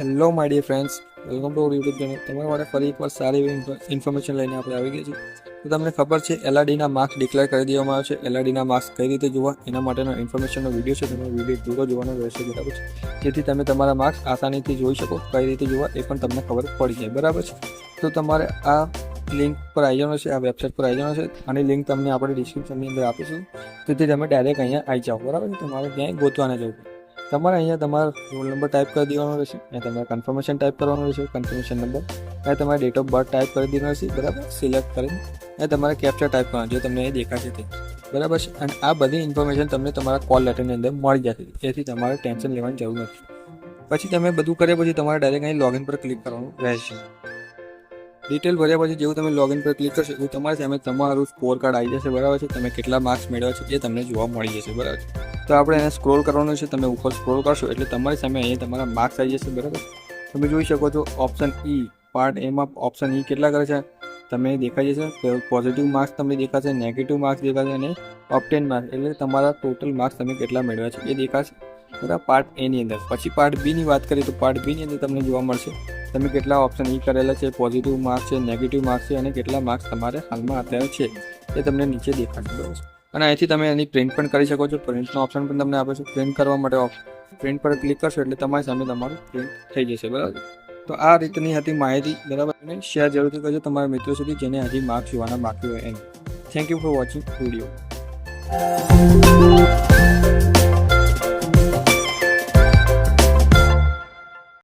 Hello my dear friends welcome to YouTube channel તમારા માટે ફરી એકવાર સારી એવી ઇન્ફોર્મેશન લઈને આપણે આવી ગયા છીએ. તો તમને ખબર છે એલઆરડીના માર્ક્સ ડિક્લેર કરી દેવામાં આવે છે. એલઆરડીના માર્ક્સ કઈ રીતે જોવા? એના માટેનો ઇન્ફોર્મેશનનો વીડિયો છે. તમે વીડિયો પૂરો જોવાનો રહેશે, બરાબર છે? જેથી તમે તમારા માર્ક્સ આસાનીથી જોઈ શકો, કઈ રીતે જોવા એ પણ તમને ખબર પડી જાય, બરાબર છે? તો તમારે આ લિંક પર આવી જવાનું છે, આ વેબસાઇટ પર આવી જવાનું છે. અને લિંક તમને આપણે ડિસ્ક્રિપ્શનની અંદર આપીશું. તેથી તમે ડાયરેક્ટ અહીંયા આવી જાઓ, બરાબર છે? તમારે ક્યાંય ગોતવાના જવું. તમારે અહીંયા તમારો રોલ નંબર ટાઈપ કરી દેવાનો રહેશે. અહીંયા તમારે કન્ફર્મેશન ટાઈપ કરવાનું રહેશે. કન્ફર્મેશન નંબર અહીંયા તમારે ડેટ ઓફ બર્થ ટાઈપ કરી દેવાનો રહેશે. બરાબર? સિલેક્ટ કરીને. અહીંયા તમારે કેપ્ચર ટાઈપ કરવાનું જે તમને દેખાશે તે. બરાબર છે? અને આ બધી ઇન્ફોર્મેશન તમને તમારા કોલ લેટરની અંદર મળી જશે. તેથી તમારે ટેન્શન લેવાની જરૂર નથી. પછી તમે બધું કર્યા પછી તમારે ડાયરેક્ટ અહીં લોગિન પર ક્લિક કરવાનું રહેશે. ડિટેલ ભર્યા પછી જેવું તમે લોગિન પર ક્લિક કરશો એવું તમારી સામે તમારું સ્કોર કાર્ડ આવી જશે. બરાબર છે? તમે કેટલા માર્ક્સ મેળવ્યા છે એ તમને જોવા મળી જશે. બરાબર છે? તો આપણે એને સ્ક્રોલ કરવાનું છે, તમે ઉપર સ્ક્રોલ કરશો એટલે તમારી સામે અહીંયા તમારા માર્ક્સ આવી જશે, બરાબર? તમે જોઈ શકો છો ઓપ્શન ઈ પાર્ટ એમાં ઓપ્શન ઈ કેટલા કરે છે? તમે દેખાઈ જશે પોઝિટિવ માર્ક્સ તમને દેખાશે નેગેટિવ માર્ક્સ દેખાશે અને ઓપ્ટેન માર્ક્સ એટલે તમારા ટોટલ માર્ક્સ તમે કેટલા મેળવ્યા છે એ દેખાશે, બરાબર? પાર્ટ એની અંદર. પછી પાર્ટ બીની વાત કરીએ તો પાર્ટ બીની અંદર તમને જોવા મળશે, તમે કેટલા ઓપ્શન ઈ કરેલા છે પોઝિટિવ માર્ક્સ છે નેગેટિવ માર્ક્સ છે અને કેટલા માર્ક્સ તમારે હાલમાં અત્યારે છે એ તમને નીચે દેખાશે, બરાબર? અને અહીંથી તમે એની પ્રિન્ટ પણ કરી શકો છો. પ્રિન્ટનો ઓપ્શન પણ તમને આપે છે. પ્રિન્ટ કરવા માટે પ્રિન્ટ પર ક્લિક કરશો એટલે તમારી સામે તમારું પ્રિન્ટ થઈ જશે. બરાબર? તો આ રીતની હતી માહિતી. બરાબર? અને શેર જરૂરથી કરજો તમારા મિત્રો સુધી જેને હજી માર્ક્સ જોવાના બાકી હોય એને thank you for watching video